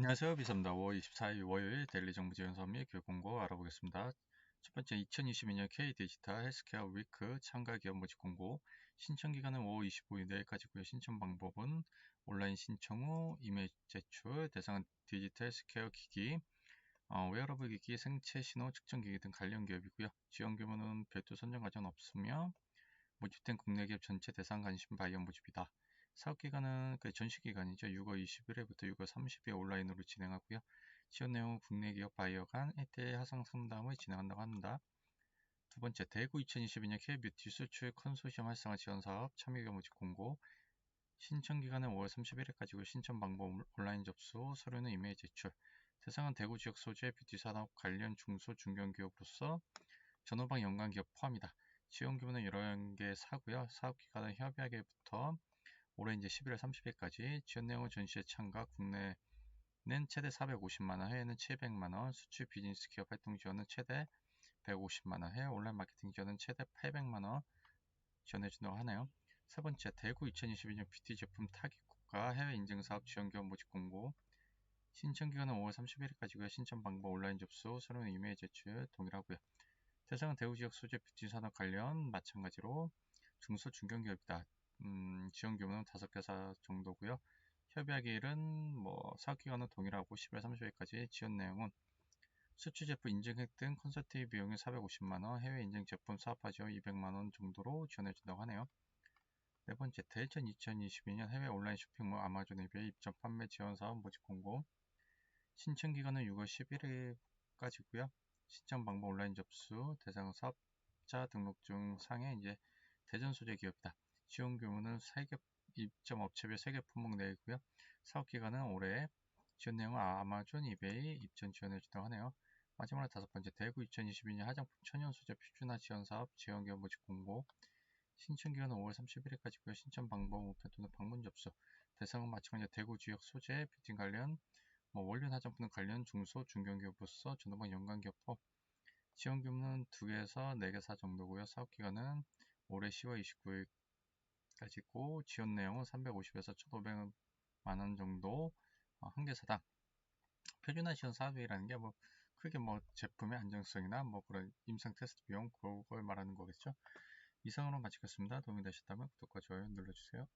안녕하세요. 비서입니다. 5월 24일 월요일 데일리 정부 지원 및 교육 공고 알아보겠습니다. 첫 번째 2022년 K-디지털 헬스케어 위크 참가 기업 모집 공고 신청 기간은 5월 25일 내일까지고요. 신청 방법은 온라인 신청 후 이메일 제출, 대상은 디지털 헬스케어 기기, 어, 웨어러블 기기, 생체 신호 측정 기기 등 관련 기업이고요. 지원 규모는 별도 선정 과정 없으며 모집된 국내 기업 전체 대상 관심 바이어 모집이다. 사업기간은 그 전시기간이죠. 6월 21일부터 6월 30일 온라인으로 진행하고요. 지원 내용은 국내 기업 바이어 간 1대 하상 상담을 진행한다고 합니다. 두 번째, 대구 2022년 K뷰티 수출 컨소시엄 활성화 지원 사업 참여 모집 공고 신청 기간은 5월 31일까지고 신청 방법 온라인 접수, 서류는 이메일 제출. 대상은 대구 지역 소재 뷰티 산업 관련 중소 중견 기업으로서 전후방 연관 기업 포함이다. 지원 규모는 여러 개 사고요. 사업 기간은 협약일부터 올해 이제 11월 30일까지 지원 내용은 전시회 참가 국내는 최대 450만원, 해외는 700만원, 수출 비즈니스 기업 활동 지원은 최대 150만원, 해외 온라인 마케팅 지원은 최대 800만원 지원해준다고 하네요. 세 번째, 대구 2022년 뷰티 제품 타깃 국가 해외 인증 사업 지원 기업 모집 공고 신청 기간은 5월 31일까지고요. 신청 방법 온라인 접수, 서류는 이메일 제출 동일하고요. 대상은 대구 지역 소재 뷰티 산업 관련 마찬가지로 중소 중견기업이다. 음, 지원 규모는 다섯 개사 정도고요. 협약일은 뭐 사업기간은 동일하고 10월 30일까지 지원 내용은 수출 제품 인증 획등 컨설팅 비용이 450만원, 해외 인증 제품 사업화 지원 200만원 정도로 지원해준다고 하네요. 네 번째, 대전 2022년 해외 온라인 쇼핑몰 아마존 에비의 입점 판매 지원 사업 모집 공고 신청 기간은 6월 11일까지고요. 신청 방법 온라인 접수, 대상 사업자 등록증 상에 이제 대전 소재 기업이다. 지원 규모는 3개 입점 업체별 3개 품목 내이고요. 사업 기간은 올해 지원 내용은 아마존, 이베이 입점 지원해 주다고 하네요. 마지막으로 다섯 번째 대구 2022년 화장품 천연 소재 표준화 지원 사업 지원 기업 모집 공고 신청 기간은 5월 31일까지고요. 신청 방법 우편 또는 방문 접수 대상은 마찬가지로 대구 지역 소재 뷰티 관련 뭐 원료 화장품 관련 중소 중견기업으로서 전후방 연관기업법 지원 규모는 2개에서 4개 사 정도고요. 사업 기간은 올해 10월 29일 까지고 지원 내용은 350에서 1,500만 원 정도 어, 한 개 사당 표준화 지원 사업이라는 게 뭐 크게 뭐 제품의 안정성이나 뭐 그런 임상 테스트 비용 그걸 말하는 거겠죠. 이상으로 마치겠습니다. 도움이 되셨다면 구독과 좋아요 눌러주세요.